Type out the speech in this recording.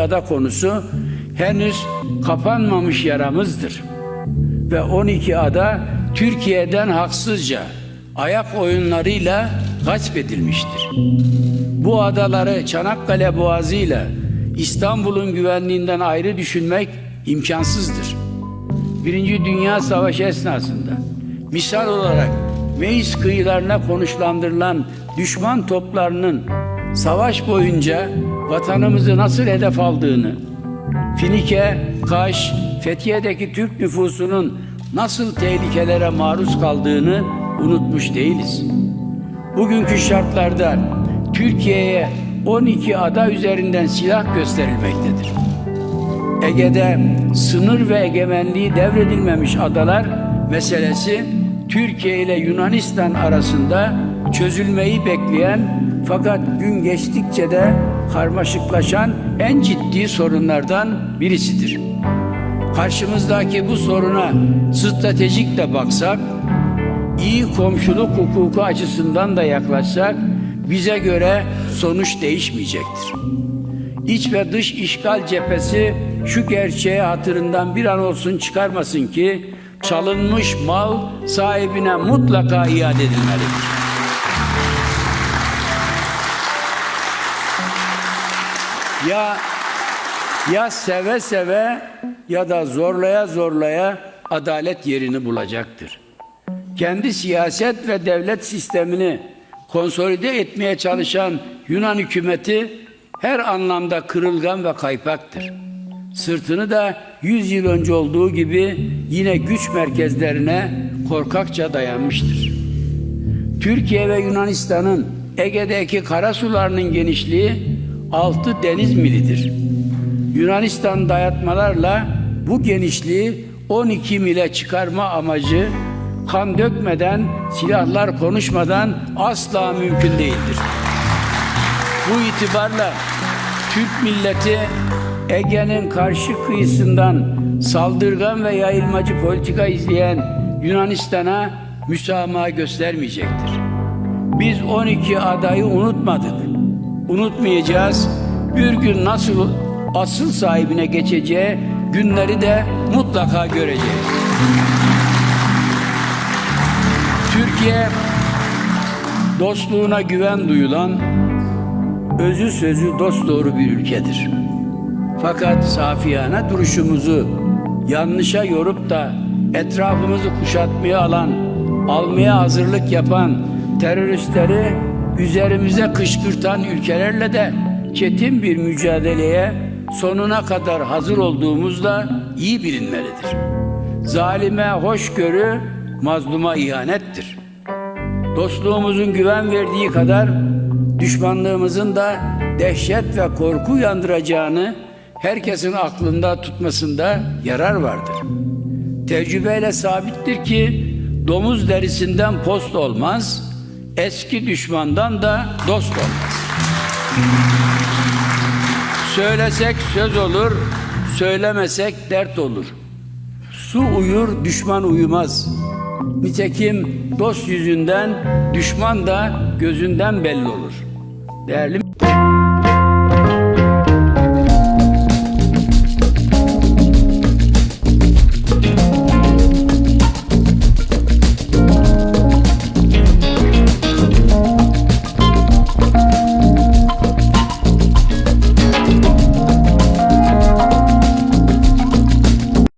ada konusu henüz kapanmamış yaramızdır. Ve 12 ada Türkiye'den haksızca ayak oyunlarıyla gasp edilmiştir. Bu adaları Çanakkale Boğazı ile İstanbul'un güvenliğinden ayrı düşünmek imkansızdır. Birinci Dünya Savaşı esnasında misal olarak Meis kıyılarına konuşlandırılan düşman toplarının savaş boyunca vatanımızı nasıl hedef aldığını, Finike, Kaş, Fethiye'deki Türk nüfusunun nasıl tehlikelere maruz kaldığını unutmuş değiliz. Bugünkü şartlarda Türkiye'ye 12 ada üzerinden silah gösterilmektedir. Ege'de sınır ve egemenliği devredilmemiş adalar meselesi Türkiye ile Yunanistan arasında çözülmeyi bekleyen fakat gün geçtikçe de karmaşıklaşan en ciddi sorunlardan birisidir. Karşımızdaki bu soruna stratejik de baksak, iyi komşuluk hukuku açısından da yaklaşsak bize göre sonuç değişmeyecektir. İç ve dış işgal cephesi şu gerçeği hatırından bir an olsun çıkarmasın ki çalınmış mal sahibine mutlaka iade edilmelidir. Ya ya seve seve ya da zorlaya zorlaya adalet yerini bulacaktır. Kendi siyaset ve devlet sistemini konsolide etmeye çalışan Yunan hükümeti her anlamda kırılgan ve kaypaktır. Sırtını da 100 yıl önce olduğu gibi yine güç merkezlerine korkakça dayanmıştır. Türkiye ve Yunanistan'ın Ege'deki karasularının genişliği 6 deniz milidir. Yunanistan dayatmalarla bu genişliği 12 mile çıkarma amacı kan dökmeden, silahlar konuşmadan asla mümkün değildir. Bu itibarla Türk milleti Ege'nin karşı kıyısından saldırgan ve yayılmacı politika izleyen Yunanistan'a müsamaha göstermeyecektir. Biz 12 adayı unutmadık. Unutmayacağız. Bir gün nasıl asıl sahibine geçeceği günleri de mutlaka göreceğiz. Türkiye dostluğuna güven duyulan, özü sözü dost doğru bir ülkedir. Fakat safiyane duruşumuzu yanlışa yorup da etrafımızı kuşatmaya alan, almaya hazırlık yapan teröristleri üzerimize kışkırtan ülkelerle de çetin bir mücadeleye sonuna kadar hazır olduğumuz da iyi bilinmelidir. Zalime hoşgörü, mazluma ihanettir. Dostluğumuzun güven verdiği kadar düşmanlığımızın da dehşet ve korku uyandıracağını herkesin aklında tutmasında yarar vardır. Tecrübeyle sabittir ki domuz derisinden post olmaz, eski düşmandan da dost olmaz. Söylesek söz olur, söylemesek dert olur. Su uyur, düşman uyumaz. Nitekim dost yüzünden, düşman da gözünden belli olur. Değerli